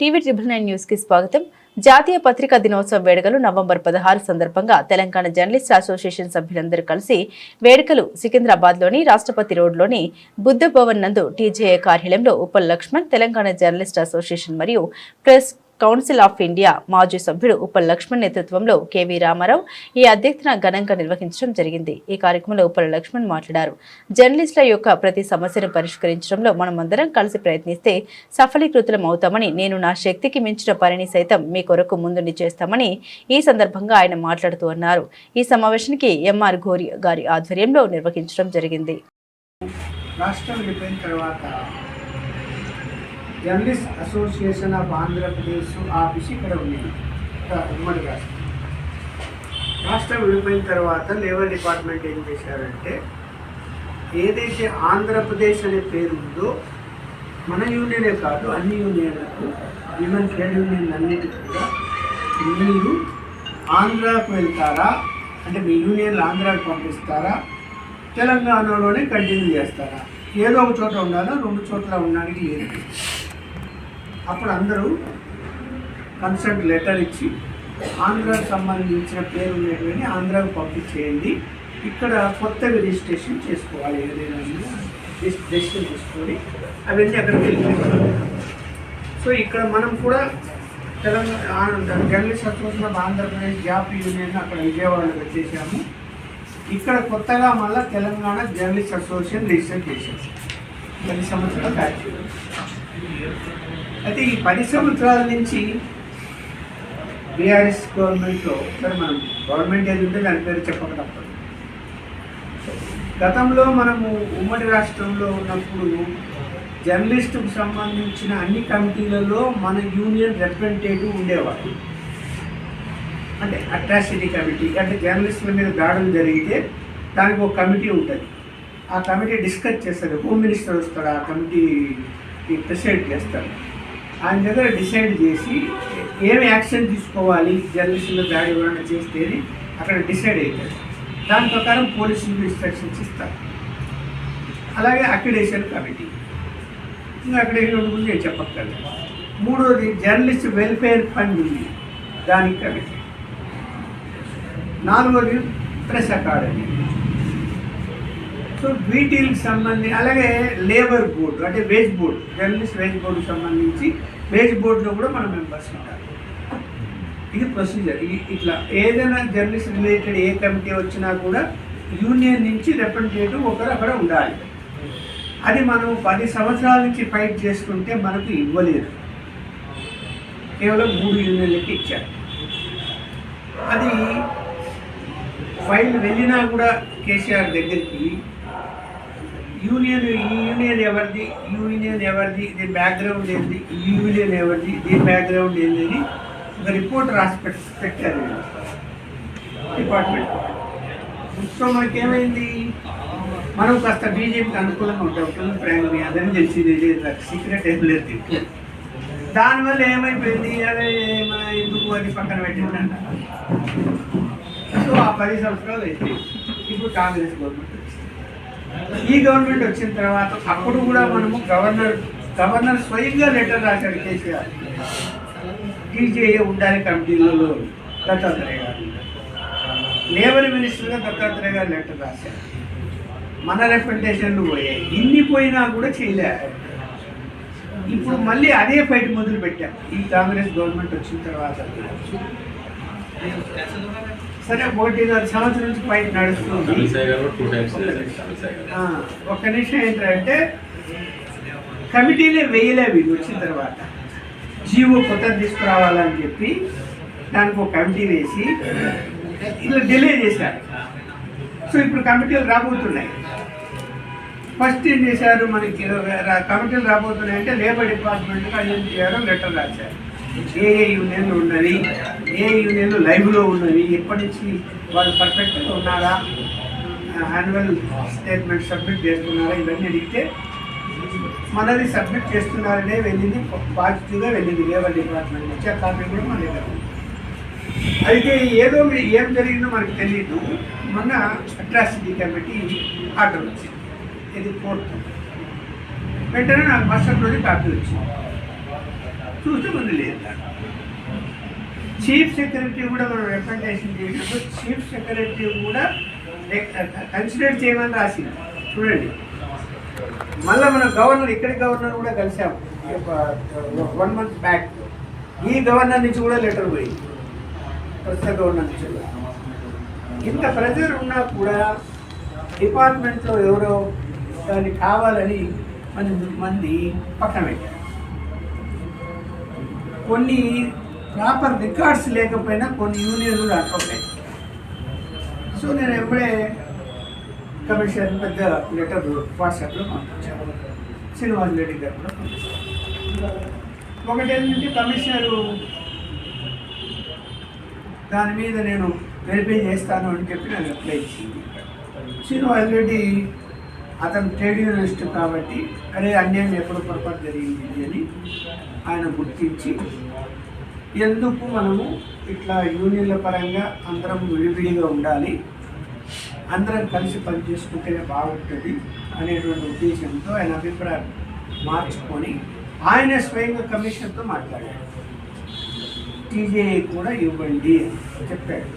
TV triple nine న్యూస్కి స్వాగతం. జాతీయ పత్రికా దినోత్సవ వేడుకలు నవంబర్ పదహారు సందర్భంగా తెలంగాణ జర్నలిస్ట్ అసోసియేషన్ సభ్యులందరూ కలిసి వేడుకలు సికింద్రాబాద్లోని రాష్ట్రపతి రోడ్లోని బుద్ధ భవన్ నందు టీజేఏ కార్యాలయంలో ఉపల్ లక్ష్మణ్ తెలంగాణ జర్నలిస్ట్ అసోసియేషన్ మరియు ప్రెస్ కౌన్సిల్ ఆఫ్ ఇండియా మాజీ సభ్యుడు ఉప లక్ష్మణ్ నేతృత్వంలో కెవి రామారావు ఈ అధ్యక్షన ఘనంగా నిర్వహించడం జరిగింది. ఈ కార్యక్రమంలో ఉప లక్ష్మణ్ మాట్లాడారు. జర్నలిస్టుల యొక్క ప్రతి సమస్యను పరిష్కరించడంలో మనమందరం కలిసి ప్రయత్నిస్తే సఫలీకృతులం అవుతామని నేను నా శక్తికి మించిన పనిని సైతం మీ కొరకు ముందుండి చేస్తామని ఈ సందర్భంగా ఆయన మాట్లాడుతూ అన్నారు. ఈ సమావేశానికి ఎంఆర్ ఘోరి గారి ఆధ్వర్యంలో నిర్వహించడం జరిగింది. రాష్ట్రం విడిపోయిన తర్వాత journalist association of Andhra Pradesh office ఇక్కడ ఉంది. ఉమ్మడి రాష్ట్రం. రాష్ట్రం విడిపోయిన తర్వాత లేబర్ డిపార్ట్మెంట్ ఏం చేశారంటే ఏదైతే ఆంధ్రప్రదేశ్ అనే పేరు ఉందో మన యూనియనే కాదు అన్ని యూనియన్లకు విమెన్ ట్రేడ్ యూనియన్ అన్నిటికీ కూడా మీరు ఆంధ్రాకు వెళ్తారా? అంటే మీ యూనియన్లు ఆంధ్రాకు పంపిస్తారా? తెలంగాణలోనే కంటిన్యూ చేస్తారా? ఏదో ఒక చోట ఉండాలా రెండు చోట్ల ఉండడానికి లేదు. అప్పుడు అందరూ కన్సర్ట్ లెటర్ ఇచ్చి ఆంధ్రాకు సంబంధించిన పేరు ఉన్నటువంటి ఆంధ్రాకు పంపించేయండి. ఇక్కడ కొత్తగా రిజిస్ట్రేషన్ చేసుకోవాలి ఏదైనా రిజిస్ట్రేషన్ చేసుకొని అవన్నీ అక్కడికి వెళ్ళిపోతాం సో ఇక్కడ మనం కూడా Telangana journalist association of Andhra Pradesh job union అక్కడ విజయవాడలో పెట్టేశాము. ఇక్కడ కొత్తగా మళ్ళీ తెలంగాణ జర్నలిస్ట్ అసోసియేషన్ రిజిస్టర్ చేశాం పది సంవత్సరాలు బ్యాచ్. అయితే ఈ పది సంవత్సరాల నుంచి బీఆర్ఎస్ గవర్నమెంట్లో సరే మనం గవర్నమెంట్ ఏది ఉంటే దాని పేరు చెప్పక తప్పదు. గతంలో మనము ఉమ్మడి రాష్ట్రంలో ఉన్నప్పుడు జర్నలిస్టుకు సంబంధించిన అన్ని కమిటీలలో మన యూనియన్ రిప్రజెంటేటివ్ ఉండేవాడు అంటే అట్రాసిటీ కమిటీ అంటే జర్నలిస్టుల మీద దాడులు జరిగితే దానికి ఒక కమిటీ ఉంటుంది. ఆ కమిటీ డిస్కస్ చేస్తారు. హోమ్ మినిస్టర్ వస్తాడు ఆ కమిటీ ప్రెసిడెంట్ చేస్తారు ఆయన దగ్గర డిసైడ్ చేసి ఏమి యాక్షన్ తీసుకోవాలి జర్నలిస్టుల దాడి ఎవరైనా చేస్తే అని అక్కడ డిసైడ్ అవుతుంది దాని ప్రకారం పోలీసులకు ఇన్స్ట్రక్షన్స్ ఇస్తారు. అలాగే అక్రిడేషన్ కమిటీ. ఇంకా అక్రిడేషన్ గురించి నేను చెప్పక్కర్లేదు. మూడోది జర్నలిస్ట్ వెల్ఫేర్ ఫండ్ ఉంది. దానికి కమిటీ. నాలుగోది ప్రెస్ అకాడమీ. సో వీటికి సంబంధించి అలాగే లేబర్ బోర్డు అంటే వేజ్ బోర్డు జర్నలిస్ట్ వేజ్ బోర్డుకి సంబంధించి వేజ్ బోర్డులో కూడా మన మెంబర్స్ ఉంటారు. ఇది ప్రొసీజర్. ఇట్లా ఏదైనా జర్నలిస్ట్ రిలేటెడ్ ఏ కమిటీ వచ్చినా కూడా యూనియన్ నుంచి రిప్రజెంటేటివ్ ఒకరు అక్కడ ఉండాలి. అది మనం పది సంవత్సరాల నుంచి ఫైట్ చేసుకుంటే మనకు ఇవ్వలేదు. కేవలం మూడు యూనియన్లకి ఇచ్చారు. అది ఫైల్ వెళ్ళినా కూడా కేసీఆర్ దగ్గరికి యూనియన్ ఈ యూనియన్ ఎవరిది? యూనియన్ ఎవరిది? దీని బ్యాక్గ్రౌండ్ ఏంది? ఈ యూనియన్ ఎవరిది? దీని బ్యాక్గ్రౌండ్ ఏంది అని ఒక రిపోర్ట్ రాసి పెట్టారు డిపార్ట్మెంట్ సో మనకేమైంది? మనం కాస్త బీజేపీకి అనుకూలంగా ఉంటాం. పిల్లల ప్రైమ్ మీ అందరినీ తెలిసింది. సీక్రెట్ ఏం లేదు దానివల్ల ఏమైపోయింది? అదే మన ఎందుకు అది పక్కన పెట్టిందంట. సో ఆ పది సంవత్సరాలు అయిపోయింది. ఇప్పుడు కాంగ్రెస్ గవర్నమెంట్ ఈ గవర్నమెంట్ వచ్చిన తర్వాత అప్పుడు కూడా మనము గవర్నర్ గవర్నర్ స్వయంగా లెటర్ రాశారు కేసీఆర్. టీజేఏ ఉండాలి కమిటీలలో దత్తాత్రేయ గారు. లేబర్ మినిస్టర్గా దత్తాత్రేయ గారు లెటర్ రాశారు. మన రిప్రజెంటేషన్లు పోయాయి. ఇన్ని పోయినా కూడా చేయలే. ఇప్పుడు మళ్ళీ అదే ఫైట్ మొదలు పెట్టాం ఈ కాంగ్రెస్ గవర్నమెంట్ వచ్చిన తర్వాత. సరే ఒకటిన్నర సంవత్సరం నుంచి ఫైట్ నడుస్తుంది ఒక్క నిమిషం ఏంటంటే కమిటీలే వేయలే వీళ్ళు వచ్చిన తర్వాత. జీవో కొత్తది తీసుకురావాలని చెప్పి దానికి ఒక కమిటీ వేసి ఇలా డిలే చేశారు. సో ఇప్పుడు కమిటీలు రాబోతున్నాయి. ఫస్ట్ ఏం చేశారు? మనకి కమిటీలు రాబోతున్నాయి అంటే లేబర్ డిపార్ట్మెంట్కి ఐఎన్టీ గారు లెటర్ రాశారు. ఏ ఏ యూనియన్లు ఉన్నవి ఏ యూనియన్లు లైవ్లో ఉన్నవి ఎప్పటి నుంచి వాళ్ళు పర్ఫెక్ట్గా ఉన్నారా యాన్యువల్ స్టేట్మెంట్ సబ్మిట్ చేస్తున్నారా ఇవన్నీ అడిగితే మనది సబ్మిట్ చేస్తున్నారనే వెళ్ళింది పాజిటివ్గా వెళ్ళింది లేబర్ డిపార్ట్మెంట్ నుంచి ఆ కాపీ కూడా మన దగ్గర అయితే ఏదో ఏం జరిగిందో మనకు తెలియదు మొన్న అట్రాసిటీ కమిటీ ఆర్డర్ వచ్చింది. ఇది కోర్టు వెంటనే నాకు మరుసటి రోజు కాపీ వచ్చింది. చూస్తే మనం లేదు. చీఫ్ సెక్రటరీ కూడా మనం రిప్రజెంటేషన్ చేసినప్పుడు చీఫ్ సెక్రటరీ కూడా కన్సిడర్ చేయమని రాసింది. చూడండి. మళ్ళీ మనం గవర్నర్ ఇక్కడి గవర్నర్ కూడా కలిసాము వన్ మంత్ బ్యాక్. ఈ గవర్నర్ నుంచి కూడా లెటర్ పోయింది. ప్రస్తుత గవర్నర్ నుంచి కూడా. ఇంత ప్రెజర్ ఉన్నా కూడా డిపార్ట్మెంట్లో ఎవరో దాన్ని కావాలని మన మంది పక్కన పెట్టారు. కొన్ని ప్రాపర్ రికార్డ్స్ లేకపోయినా కొన్ని యూనియన్లు అట్లున్నాయి సో నేను ఎప్పుడే కమిషన్ పెద్ద లెటర్ వాట్సాప్లో పంపించాను. శ్రీనివాస్ రెడ్డి గారు కూడా పంపించారు ఒకటి ఏంటంటే కమిషనరు దాని మీద నేను వెరిఫై చేస్తాను అని చెప్పి నేను అప్లై ఇచ్చింది శ్రీనివాస్ రెడ్డి అతను ట్రేడ్ యూనిస్ట్ కాబట్టి అరే అన్యాయం ఎప్పుడు పొరపాటు జరిగింది అని ఆయన గుర్తించి ఎందుకు మనము ఇట్లా యూనియన్ల పరంగా అందరం విడివిడిగా ఉండాలి అందరం కలిసి పనిచేసుకుంటేనే బాగుంటుంది అనేటువంటి ఉద్దేశంతో ఆయన అభిప్రాయం మార్చుకొని ఆయన స్వయంగా కమిషన్తో మాట్లాడాడు టీజేఏ కూడా ఇవ్వండి అని చెప్పాడు.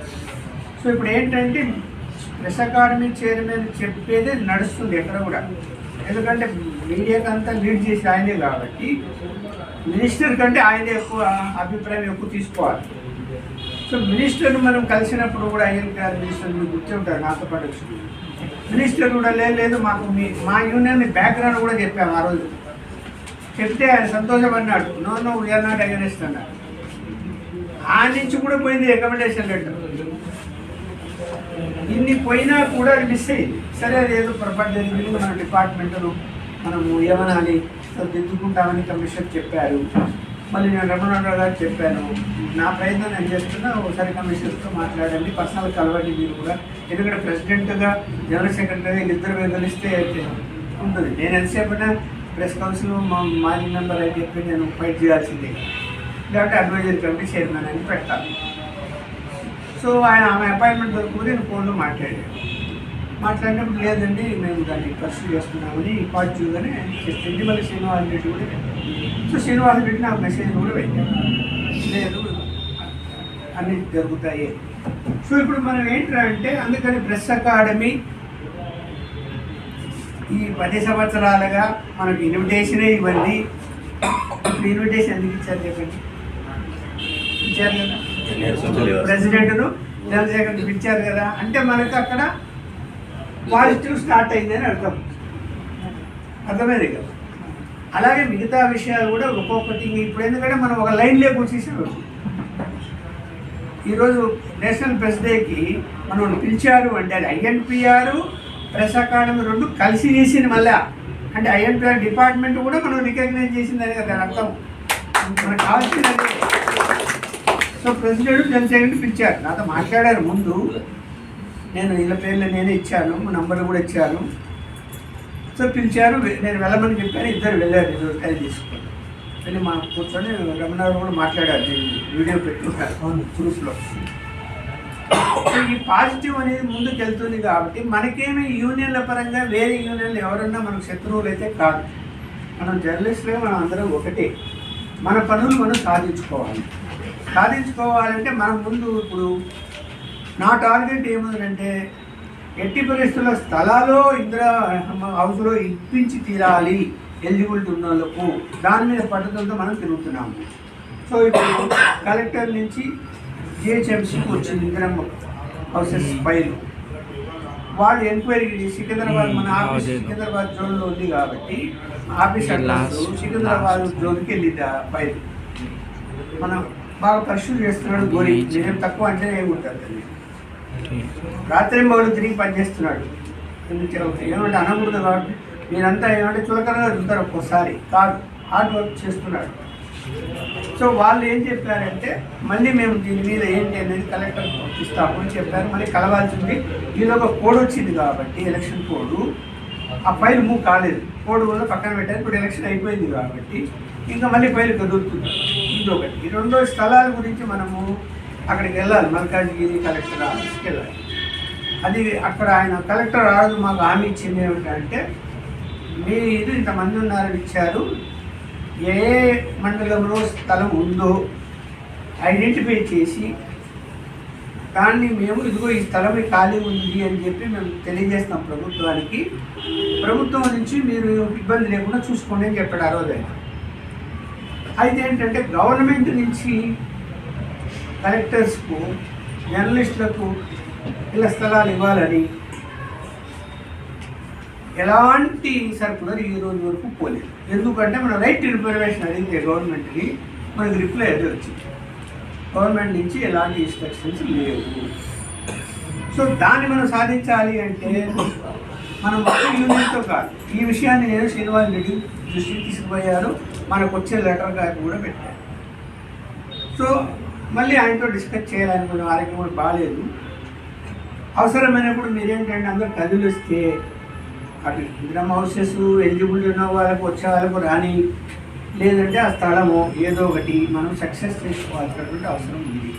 సో ఇప్పుడు ఏంటంటే ప్రెస్ అకాడమీ చైర్మన్ చెప్పేదే నడుస్తుంది ఎక్కడ కూడా. ఎందుకంటే మీడియాకి అంతా లీడ్ చేసి ఆయనే కాబట్టి మినిస్టర్ కంటే ఆయనే ఎక్కువ అభిప్రాయం ఎక్కువ తీసుకోవాలి. సో మినిస్టర్ మనం కలిసినప్పుడు కూడా అయ్యన్ గారు మినిస్టర్ మీరు గుర్తుంటారు నాతో పాటు మినిస్టర్ కూడా లేదు మాకు మీ మా యూనియన్ బ్యాక్గ్రౌండ్ కూడా చెప్పాము ఆ రోజు. చెప్తే ఆయన సంతోషపడినాడు no no we are not against అన్నాడు. ఆ నుంచి కూడా పోయింది రికమెండేషన్ లెటర్ ఇన్ని పోయినా కూడా మిస్ అయ్యి సరే లేదు ఏదో పొరపాటు జరిగింది మన డిపార్ట్మెంట్ను మనము ఏమనాలి దిద్దుకుంటామని కమిషన్ చెప్పారు. మళ్ళీ నేను రమణరావు గారు చెప్పాను నా ప్రయత్నం నేను చేస్తున్నా ఒకసారి కమిషనర్తో మాట్లాడండి పర్సనల్ కలవండి మీరు కూడా. ఎందుకంటే ప్రెసిడెంట్గా జనరల్ సెక్రటరీగా ఇద్దరు మీద కలిస్తే ఉంటుంది. నేను ఎంతసేపైనా ప్రెస్ కౌన్సిల్ మా మాజీ మెంబర్ అని చెప్పి నేను ఫైట్ చేయాల్సిందే. లేకపోతే అడ్వైజరీ కమిటీ చైర్మన్ అని పెట్టాలి. సో ఆయన ఆమె అపాయింట్మెంట్ దొరుకుతుంది నేను ఫోన్లో మాట్లాడాను. మాట్లాడినప్పుడు లేదండి మేము దాన్ని పర్సూ చేస్తున్నామని పాజిటివ్గానే చెప్పింది మళ్ళీ శ్రీనివాస్ రెడ్డి కూడా సో శ్రీనివాస్ రెడ్డి నాకు మెసేజ్ కూడా పెట్టాను లేదు అన్ని జరుగుతాయి. సో ఇప్పుడు మనం ఏంటంటే అందుకని ప్రెస్ అకాడమీ ఈ పది సంవత్సరాలుగా మనకు ఇన్విటేషనే ఇవ్వండి. ఇన్విటేషన్ ఎందుకు ఇచ్చారు చెప్పండి? ఇచ్చారు కదా? ప్రెసిడెంట్ను జనరల్ సెక్రటరీ పిలిచారు కదా అంటే మనకు అక్కడ పాజిటివ్ స్టార్ట్ అయిందని అర్థం. అర్థమైంది కదా? అలాగే మిగతా విషయాలు కూడా ఒక్కొక్కటి ఇప్పుడు ఎందుకంటే మనం ఒక లైన్లో కూర్చేసాం ఈరోజు నేషనల్ ప్రెస్ డేకి మనం పిలిచారు అంటే అది ఐఎన్పిఆర్ ప్రెస్ అకాడమీ రెండు కలిసి చేసింది మళ్ళా. అంటే ఐఎన్పిఆర్ డిపార్ట్మెంట్ కూడా మనం రికగ్నైజ్ చేసిందని కదా అర్థం. మనకు కావాల్సింది అదే. సో ప్రెసిడెంట్ జనసేనని పిలిచారు? నాతో మాట్లాడారు ముందు. నేను వీళ్ళ పేర్లు నేనే ఇచ్చాను నంబర్లు కూడా ఇచ్చాను. సో పిలిచారు నేను వెళ్ళమని చెప్పాను ఇద్దరు వెళ్ళారు ఇద్దరు టైం తీసుకొని వెళ్ళి మా కూర్చొని రమణారావు కూడా మాట్లాడారు నేను వీడియో పెట్టుకున్నాను గ్రూప్లో. సో ఈ పాజిటివ్ అనేది ముందుకు వెళ్తుంది కాబట్టి మనకేమి యూనియన్ల పరంగా వేరే యూనియన్లు ఎవరన్నా మనకు శత్రువులు అయితే కాదు. మనం జర్నలిస్టులుగా మనం అందరం ఒకటే. మన పనులు మనం సాధించుకోవాలి. సాధించుకోవాలంటే మనం ముందు ఇప్పుడు నా టార్గెట్ ఏముందంటే ఎట్టి పరిస్థితుల్లో స్థలాలు ఇందిరా హౌస్లో ఇప్పించి తీరాలి ఎలిజిబిలిటీ ఉన్న వాళ్ళకు దాని మీద పట్టుదలతో మనం తిరుగుతున్నాము. సో ఇప్పుడు కలెక్టర్ నుంచి జిహెచ్ఎంసీకి వచ్చింది ఇందిరమ్మ హౌసెస్ ఫైల్. వాళ్ళు ఎంక్వైరీ సికింద్రాబాద్ మన ఆఫీస్ సికింద్రాబాద్ జోన్లో ఉంది కాబట్టి ఆఫీస్ సికింద్రాబాద్ జోన్కి వెళ్ళింది ఆ ఫైల్. మనం బాగా పరిశుభ్రం చేస్తున్నాడు గోరి. నేనేం తక్కువ అంటే ఏముంటుంది రాత్రి మగలు తిరిగి పనిచేస్తున్నాడు. ఏమంటే అనకూడదు కాబట్టి. మీరంతా ఏమంటే చులకనగా చూస్తారు ఒక్కోసారి. కాదు హార్డ్ వర్క్ చేస్తున్నాడు. సో వాళ్ళు ఏం చెప్పారంటే మళ్ళీ మేము దీని మీద ఏంటి అనేది కలెక్టర్ ఇస్తాము అని చెప్పారు. మళ్ళీ కలవాల్సింది ఈలో ఒక కోడ్ వచ్చింది కాబట్టి ఎలక్షన్ కోడ్ ఆ ఫైల్ మూవ్ కాలేదు. కోడ్ వల్ల పక్కన పెట్టారు. ఇప్పుడు ఎలక్షన్ అయిపోయింది కాబట్టి ఇంకా మళ్ళీ ఫైల్ కదులుతుంది. ఇది ఒకటి. ఈ రెండో స్థలాల గురించి మనము అక్కడికి వెళ్ళాలి. మల్కాజ్గిరి కలెక్టర్ ఆఫీస్కి వెళ్ళాలి. అది అక్కడ ఆయన కలెక్టర్ రాజు మాకు హామీ ఇచ్చింది ఏమిటంటే మీరు ఇంతమంది ఉన్నారని ఇచ్చారు. ఏ మండలంలో స్థలం ఉందో ఐడెంటిఫై చేసి దాన్ని మేము ఇదిగో ఈ స్థలం ఖాళీ ఉంది అని చెప్పి మేము తెలియజేస్తాం ప్రభుత్వానికి. ప్రభుత్వం నుంచి మీరు ఇబ్బంది లేకుండా చూసుకోండి అని చెప్పాడు ఆ రోజు ఆయన. అయితే ఏంటంటే గవర్నమెంట్ నుంచి కలెక్టర్స్కు జర్నలిస్టులకు ఇళ్ళ స్థలాలు ఇవ్వాలని ఎలాంటి సర్కులర్ ఈ రోజు వరకు పోలేదు. ఎందుకంటే మనం రైట్ ఇన్ఫర్మేషన్ అడిగితే గవర్నమెంట్కి మనకి రిప్లై అది వచ్చింది. గవర్నమెంట్ నుంచి ఎలాంటి ఇన్స్ట్రక్షన్స్ లేవు. సో దాన్ని మనం సాధించాలి అంటే మనం ఒక్క కాదు. ఈ విషయాన్ని నేను శ్రీనివాస్ రెడ్డి దృష్టికి తీసుకుపోయారు మనకు వచ్చే లెటర్ కాపీ కూడా పెట్టారు. సో మళ్ళీ ఆయనతో డిస్కస్ చేయాలనుకున్న ఆరోగ్యం కూడా బాగాలేదు అవసరమైనప్పుడు మీరేంటంటే అందరు కదులు వస్తే అటు ఇంద్రమ్ హౌసెస్ ఎలిజిబుల్ ఉన్న వాళ్ళకు వచ్చే వాళ్ళకు రాని లేదంటే ఆ స్థలము ఏదో ఒకటి మనం సక్సెస్ చేసుకోవాల్సినటువంటి అవసరం ఉంది.